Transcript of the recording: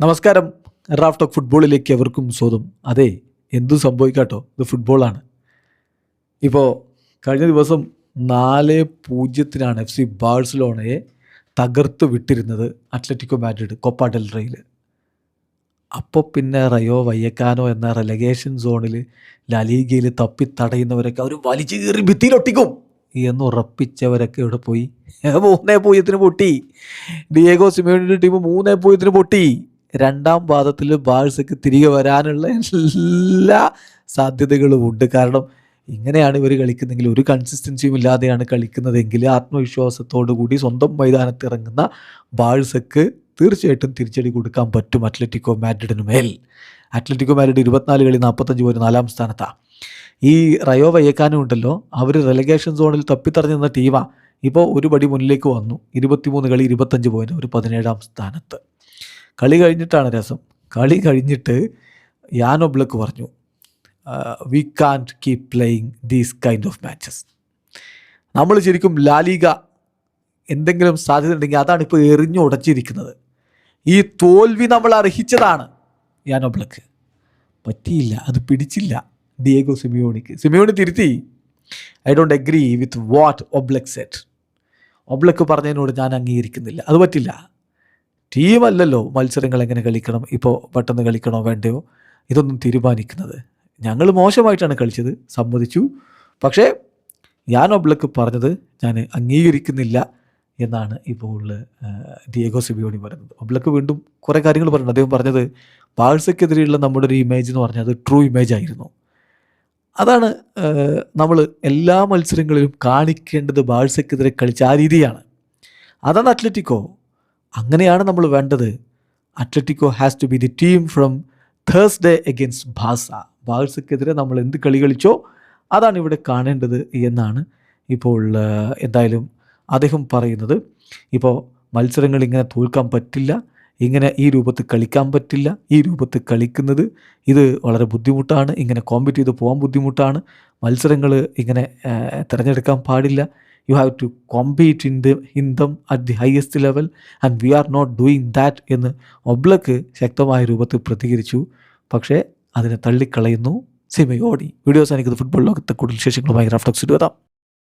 നമസ്കാരം. Raf talk ഫുട്ബോളിലേക്ക് എവർക്കും സ്വതം അതെ എന്തു സംഭവിക്കാട്ടോ? ഇത് ഫുട്ബോളാണ്. ഇപ്പോൾ കഴിഞ്ഞ ദിവസം നാല് പൂജ്യത്തിനാണ് എഫ് സി ബാഴ്സലോണയെ തകർത്ത് വിട്ടിരുന്നത് Atletico Madrid Copa del Rey അപ്പോൾ പിന്നെ റയോ വയ്യക്കാനോ എന്ന റെലഗേഷൻ സോണിൽ ലലീഗയിൽ തപ്പിത്തടയുന്നവരൊക്കെ അവർ വലിച്ചു കയറി ഭിത്തിയിലൊട്ടിക്കും. എന്ന് ഉറപ്പിച്ചവരൊക്കെ ഇവിടെ പോയി. മൂന്നേ പൂജ്യത്തിന് പൊട്ടി. ഡിയേഗോ സിമേണിന്റെ ടീം മൂന്നേ പൂജ്യത്തിന് പൊട്ടി. രണ്ടാം പാദത്തിൽ ബാഴ്സക്ക് തിരികെ വരാനുള്ള എല്ലാ സാധ്യതകളും ഉണ്ട്. കാരണം ഇങ്ങനെയാണ് ഇവർ കളിക്കുന്നതെങ്കിൽ ഒരു കൺസിസ്റ്റൻസിയും ഇല്ലാതെയാണ് കളിക്കുന്നതെങ്കിൽ ആത്മവിശ്വാസത്തോടു കൂടി സ്വന്തം മൈതാനത്ത് ഇറങ്ങുന്ന ബാഴ്സക്ക് തീർച്ചയായിട്ടും തിരിച്ചടി കൊടുക്കാൻ പറ്റും അത്ലറ്റിക്കോ മാഡ്രിഡിന് മേൽ. അത്ലറ്റിക്കോ മാഡ്രിഡ് ഇരുപത്തിനാല് കളി നാൽപ്പത്തഞ്ച് പോയി നാലാം സ്ഥാനത്താണ് ഈ റയോ വയ്യക്കാനും ഉണ്ടല്ലോ അവർ റെലഗേഷൻ സോണിൽ തപ്പിത്തറഞ്ഞു നിന്ന ടീമാണ് ഇപ്പോൾ ഒരു പടി മുന്നിലേക്ക് വന്നു. ഇരുപത്തിമൂന്ന് കളി ഇരുപത്തഞ്ച് പോയിന്റ് ഒരു പതിനേഴാം സ്ഥാനത്ത്. കളി കഴിഞ്ഞിട്ടാണ് രസം. കളി കഴിഞ്ഞിട്ട് ബ്ലക്ക് പറഞ്ഞു we can't keep playing these kind of matches നമ്മൾ ശരിക്കും ലാലിക എന്തെങ്കിലും സാധ്യത ഉണ്ടെങ്കിൽ അതാണ് ഇപ്പോൾ എറിഞ്ഞു ഉടച്ചിരിക്കുന്നത്. ഈ തോൽവി നമ്മൾ അർഹിച്ചതാണ് യാനോ ബ്ലക്ക് പറ്റിയില്ല അത് പിടിച്ചില്ല. ഡിയേഗോ സിമിയോണിക്ക് സിമിയോണി തിരുത്തി. I don't agree with what Oblak said Oblak പറഞ്ഞതിനോട് ഞാൻ അംഗീകരിക്കുന്നില്ല. അത് പറ്റില്ല. ടീമല്ലല്ലോ മത്സരങ്ങൾ എങ്ങനെ കളിക്കണം ഇപ്പോൾ പെട്ടെന്ന് കളിക്കണോ വേണ്ടയോ? ഇതൊന്നും തീരുമാനിക്കുന്നത്. ഞങ്ങൾ മോശമായിട്ടാണ് കളിച്ചത് സമ്മതിച്ചു. പക്ഷേ ഞാൻ ഒബ്ലക്ക് പറഞ്ഞത് ഞാൻ അംഗീകരിക്കുന്നില്ല എന്നാണ് ഇപ്പോൾ ഡിയേഗോ സിബിയോണി പറയുന്നത്. ഒബ്ലക്ക് വീണ്ടും കുറേ കാര്യങ്ങൾ പറഞ്ഞു അദ്ദേഹം പറഞ്ഞത് ബാഴ്സയ്ക്കെതിരെയുള്ള നമ്മുടെ ഒരു ഇമേജ് എന്ന് പറഞ്ഞാൽ അത് ട്രൂ ഇമേജ് ആയിരുന്നു. അതാണ് നമ്മൾ എല്ലാ മത്സരങ്ങളിലും കാണിക്കേണ്ടത് ബാഴ്സയ്ക്കെതിരെ കളിച്ച ആ രീതിയാണ്. അതാണ് അത്ലറ്റിക്കോ അങ്ങനെയാണ് നമ്മൾ വേണ്ടത്. Atletico has to be the team from Thursday against ബാസ ബാഴ്സയ്ക്കെതിരെ നമ്മൾ എന്ത് കളി കളിച്ചോ അതാണ് ഇവിടെ കാണേണ്ടത് എന്നാണ് ഇപ്പോൾ എന്തായാലും അദ്ദേഹം പറയുന്നത്. ഇപ്പോൾ മത്സരങ്ങൾ ഇങ്ങനെ തോൽക്കാൻ പറ്റില്ല. ഇങ്ങനെ ഈ രൂപത്തിൽ കളിക്കാൻ പറ്റില്ല. ഈ രൂപത്തിൽ കളിക്കുന്നത് ഇത് വളരെ ബുദ്ധിമുട്ടാണ്. ഇങ്ങനെ കോമ്പറ്റ് ചെയ്ത് പോകാൻ ബുദ്ധിമുട്ടാണ്. മത്സരങ്ങൾ ഇങ്ങനെ തിരഞ്ഞെടുക്കാൻ പാടില്ല. You have to compete in the in them at the highest level and we are not doing that എന്ന് ഒബ്ലക്ക് ശക്തമായ രൂപത്തിൽ പ്രതികരിച്ചു. പക്ഷേ അതിനെ തള്ളിക്കളയുന്നു സിമയോടി വീഡിയോസ് എനിക്ക് ഫുട്ബോൾ ലോകത്തെ കൂടുതൽ വിശേഷങ്ങളുമായി റാഫ്റ്റോക്സ് എത്താം.